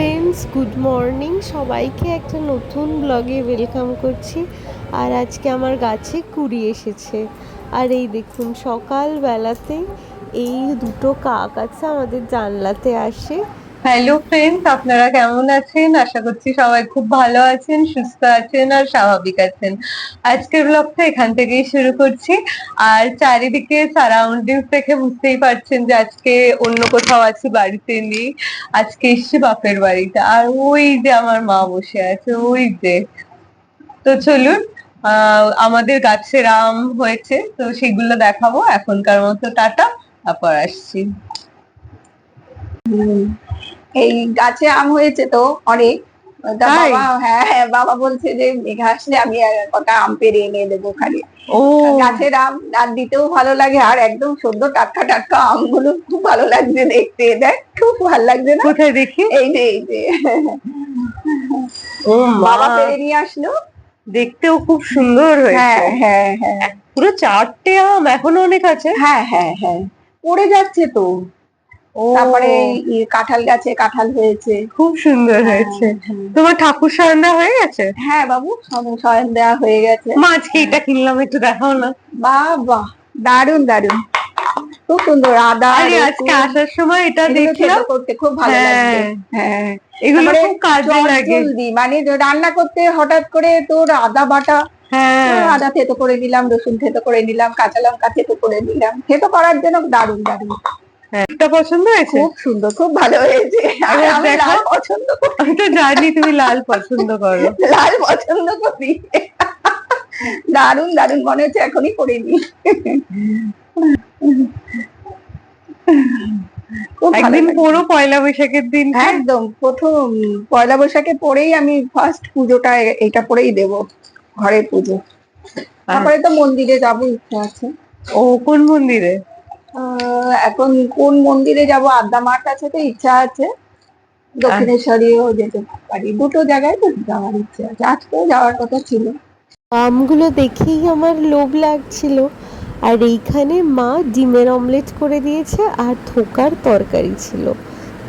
Friends good morning সবাইকে একটা নতুন ব্লগে ওয়েলকাম করছি। আর আজকে আমার গাছে কুড়ি এসেছে। আর এই দেখুন সকালবেলাতেই এই দুটো কাক আছে আমাদের জানলাতে আসে। হ্যালো ফ্রেন্ডস আপনারা কেমন আছেন? আশা করছি সবাই খুব ভালো আছেন, সুস্থ আছেন আর স্বাভাবিক আছেন। আজকের ব্লগটা এখান থেকেই শুরু করছি। আর চারিদিকে সারাউন্ডিংস দেখে বুঝতেই পারছেন যে আজকে অন্য কোথাও আছি, বাড়িতে নেই। আজকে এসছি বাপের বাড়িতে। আর ওই যে আমার মা বসে আছে, ওই যে। তো চলুন আমাদের গাছের আম হয়েছে, তো সেগুলো দেখাবো। এখনকার মতো টাটা, তারপর আসছি। এই গাছে আম হয়েছে তো অনেক। বাবা হ্যাঁ হ্যাঁ বাবা বলছে যে মেঘা আসলে আমি কটা আম পেরে এনে দেবো খালি গাছের আম আর দিতেও ভালো লাগে আর একদম সদ্য টাটকা টাটকা আমগুলো খুব ভালো লাগছে দেখতে। দেখ খুব ভালো লাগছে না? কোথায় দেখি? এই যে এই যে। বাবা পেরে নিয়ে আসলো। দেখতেও খুব সুন্দর হ্যাঁ হয়েছে হ্যাঁ হ্যাঁ। পুরো চারটে আম এখনও অনেক আছে? হ্যাঁ হ্যাঁ হ্যাঁ। পড়ে যাচ্ছে তো। তারপরে কাঁঠাল গাছে কাঁঠাল হয়েছে। খুব সুন্দর হয়েছে। হ্যাঁ, তোমার ঠাকুর সারান্দা হয়ে গেছে? হ্যাঁ বাবু সব দেওয়া হয়ে গেছে। মা আজকে এটা কিনলাম একটু দেখাও না। বাহ দারুণ দারুণ খুব সুন্দর আদা আরে আজকে আসার সময় এটা দেখলাম করতে খুব ভালো হ্যাঁ। লাগছে হ্যাঁ। এগুলো খুব কাজে লাগে। জলদি মানে রান্না করতে হঠাৎ করে তোর আদা বাটা হ্যাঁ। আদা থেতো করে নিলাম রসুন থেতো করে নিলাম কাঁচা লঙ্কা থেতো করে নিলাম। থেতো করার জন্য দারুণ দারুণ হ্যাঁ এটা পছন্দ হয়েছে? খুব সুন্দর খুব ভালো হয়েছে। আমি লাল পছন্দ করি। আমি তো জানি তুমি লাল পছন্দ করো। লাল পছন্দ করি। দারুণ দারুণ মনে হচ্ছে এখনই করে নি একদিন পুরো পয়লা বৈশাখের দিন। একদম প্রথম পয়লা বৈশাখে পরেই আমি ফার্স্ট পুজোটা এটা পরেই দেব ঘরের পুজো। তারপরে তো মন্দিরে যাব ইচ্ছা আছে। ও কোন মন্দিরে? এখন কোন মন্দিরে যাব? আদ্যা মাঠ আছে তো ইচ্ছা আছে। দক্ষিণেশ্বরীও যেতে পারি। দুটো জায়গায় তো যাওয়ার ইচ্ছা আছে। আজকেও যাওয়ার কথা ছিল। আমগুলো দেখেই আমার লোভ লাগছিল। আর এইখানে মা ডিমের অমলেট করে দিয়েছে আর থোকার তরকারি ছিল।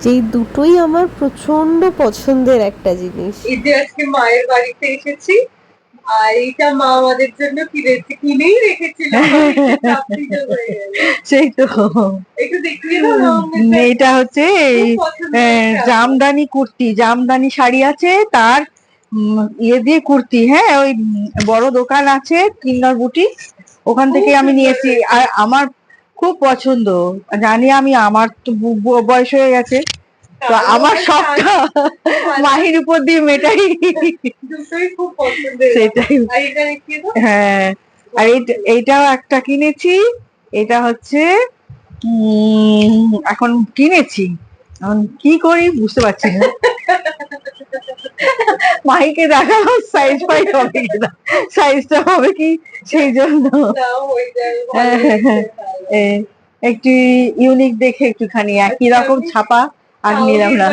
যেই দুটোই আমার প্রচণ্ড পছন্দের একটা জিনিস। এই যে আজকে মায়ের বাড়িতে এসেছি। আর এইটা মা আমাদের জন্য কিনেছে কিনেই রেখেছিল। সেই তো। একটু দেখিয়ে এটা হচ্ছে আহ, জামদানি কুর্তি। জামদানি শাড়ি আছে তার ইয়ে দিয়ে কুর্তি। হ্যাঁ ওই বড় দোকান আছে কিন্নর বুটি। ওখান থেকে আমি নিয়েছি। আর আমার খুব পছন্দ। জানি আমি আমার তো বয়স হয়ে গেছে। তো আমার শখটা মাহির উপর দিয়ে মেটাই। সেটাই। হ্যাঁ। আর এইটা- এইটাও একটা কিনেছি। এটা হচ্ছে এখন কিনেছি। এখন কি করি বুঝতে পারছি না। মাইকে দেখানো সাইজ পাই হবে কিনা। সাইজটা হবে কি সেই জন্য। হয়ে হ্যাঁ, হ্যাঁ, একটু ইউনিক দেখে একটুখানি একই রকম ছাপা। আর। নিলাম না।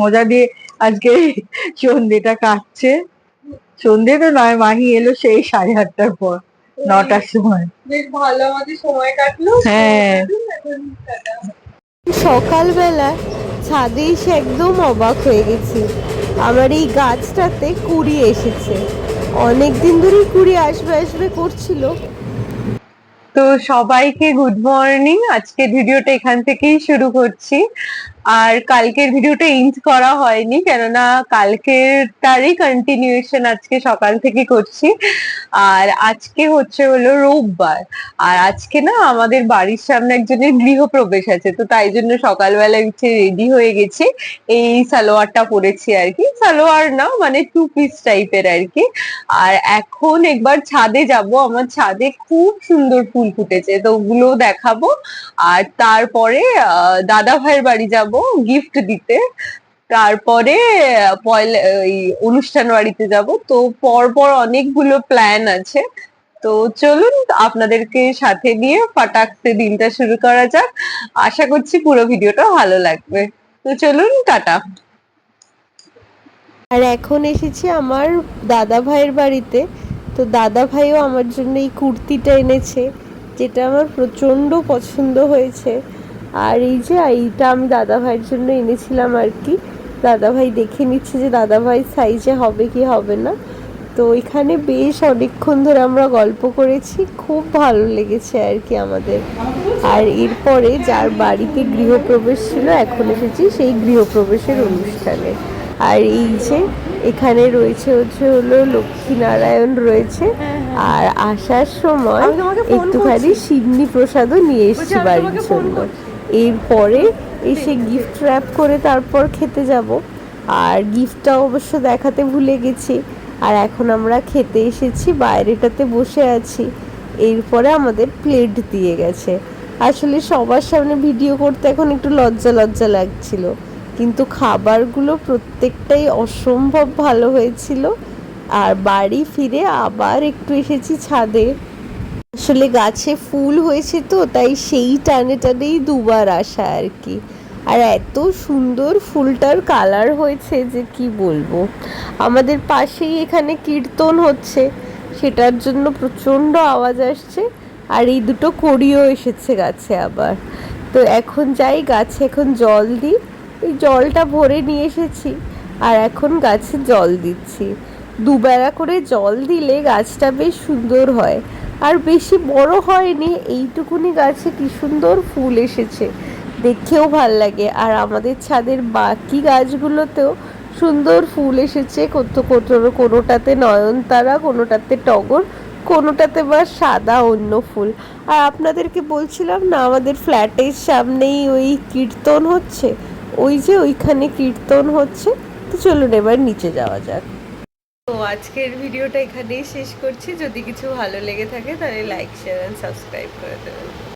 মজা দিয়ে আজকে সন্ধেটা কাটছে। সন্ধে তো নয় মাহি এলো সেই সাড়ে আটটার পর নটার সময়। বেশ ভালো আমাদের সময় কাটলো। হ্যাঁ। সকালবেলা ছাদে এসে একদম অবাক হয়ে গেছি। আমার এই গাছটাতে কুড়ি এসেছে। অনেক দিন ধরেই কুড়ি আসবে আসবে করছিল। তো সবাইকে গুড মর্নিং আজকে ভিডিওটা এখান থেকেই শুরু করছি। আর কালকের ভিডিওটা ইন্ট করা হয়নি, কেননা কালকের তারই কন্টিনিউয়েশন আজকে সকাল থেকে করছি। আর আজকে হচ্ছে হলো রোববার। আর আজকে না আমাদের বাড়ির সামনে একজনের গৃহপ্রবেশ আছে, তো তাই জন্য সকালবেলা উঠে রেডি হয়ে গেছি। এই সালোয়ারটা পরেছি আর কি। সালোয়ার না মানে টু পিস টাইপের আর কি। আর এখন একবার ছাদে যাব। আমার ছাদে খুব সুন্দর ফুল ফুটেছে, তো ওগুলো দেখাবো। আর তারপরে দাদা ভাইয়ের বাড়ি যাব। গিফট দিতে। তারপরে পয়লা অনুষ্ঠান বাড়িতে যাব। তো পরপর অনেকগুলো প্ল্যান আছে। তো চলুন, আপনাদেরকে সাথে নিয়ে ফাটাকতে দিনটা শুরু করা যাক। আশা করছি পুরো ভিডিওটা ভালো লাগবে। তো চলুন, টাটা। আর এখন এসেছি আমার দাদা ভাইয়ের বাড়িতে। তো দাদা ভাইও আমার জন্য এই কুর্তিটা এনেছে, যেটা আমার প্রচণ্ড পছন্দ হয়েছে। আর এই যে এইটা আমি দাদা ভাইয়ের জন্য এনেছিলাম আর কি। দাদা ভাই দেখে নিচ্ছে যে দাদা ভাই সাইজে হবে কি হবে না। তো এখানে বেশ অনেকক্ষণ ধরে আমরা গল্প করেছি খুব ভালো লেগেছে আর কি আমাদের। আর এরপরে যার বাড়িতে গৃহপ্রবেশ ছিল এখন এসেছি সেই গৃহপ্রবেশের অনুষ্ঠানে। আর এই যে এখানে রয়েছে হচ্ছে হলো লক্ষ্মীনারায়ণ রয়েছে। আর আসার সময় একটুখানি সিডনি প্রসাদও নিয়ে এসেছি বাড়ির জন্য। এরপরে এসে গিফট র্যাপ করে তারপর খেতে যাব। আর গিফটটা অবশ্য দেখাতে ভুলে গেছি। আর এখন আমরা খেতে এসেছি, বাইরেটাতে বসে আছি। এরপরে আমাদের প্লেট দিয়ে গেছে। আসলে সবার সামনে ভিডিও করতে এখন একটু লজ্জা লজ্জা লাগছিল। কিন্তু খাবারগুলো প্রত্যেকটাই অসম্ভব ভালো হয়েছিল। আর বাড়ি ফিরে আবার একটু এসেছি ছাদে। আসলে গাছে ফুল হয়েছে তো, তাই সেই টানে টানেই দুবার আসা আর কি। আর এত সুন্দর ফুলটার কালার হয়েছে যে কি বলব। আমাদের পাশেই এখানে কীর্তন হচ্ছে, সেটার জন্য প্রচণ্ড আওয়াজ আসছে, আর এই দুটো কড়িও এসেছে গাছে আবার। তো এখন যাই, গাছে এখন জল দিই। এই জলটা ভরে নিয়ে এসেছি, আর এখন গাছে জল দিচ্ছি। দুবেলা করে জল দিলে গাছটা বেশ সুন্দর হয়। আর বেশি বড় হয়নি, এইটুকুনি গাছে কি সুন্দর ফুল এসেছে। দেখেও ভালো লাগে। আর আমাদের ছাদের বাকি গাছগুলোতেও সুন্দর ফুল এসেছে। কত কত কোনোটাতে নয়নতারা, কোনোটাতে টগর, কোনোটাতে বা সাদা অন্য ফুল। আর আপনাদেরকে বলছিলাম না, আমাদের ফ্ল্যাটের সামনেই ওই কীর্তন হচ্ছে? ওই যে ওইখানে কীর্তন হচ্ছে? তো চলুন এবার নিচে যাওয়া যাক। তো আজকের ভিডিওটা এখানেই শেষ করছি। যদি কিছু ভালো লেগে থাকে তাহলে লাইক শেয়ার অ্যান্ড সাবস্ক্রাইব করে দেবেন।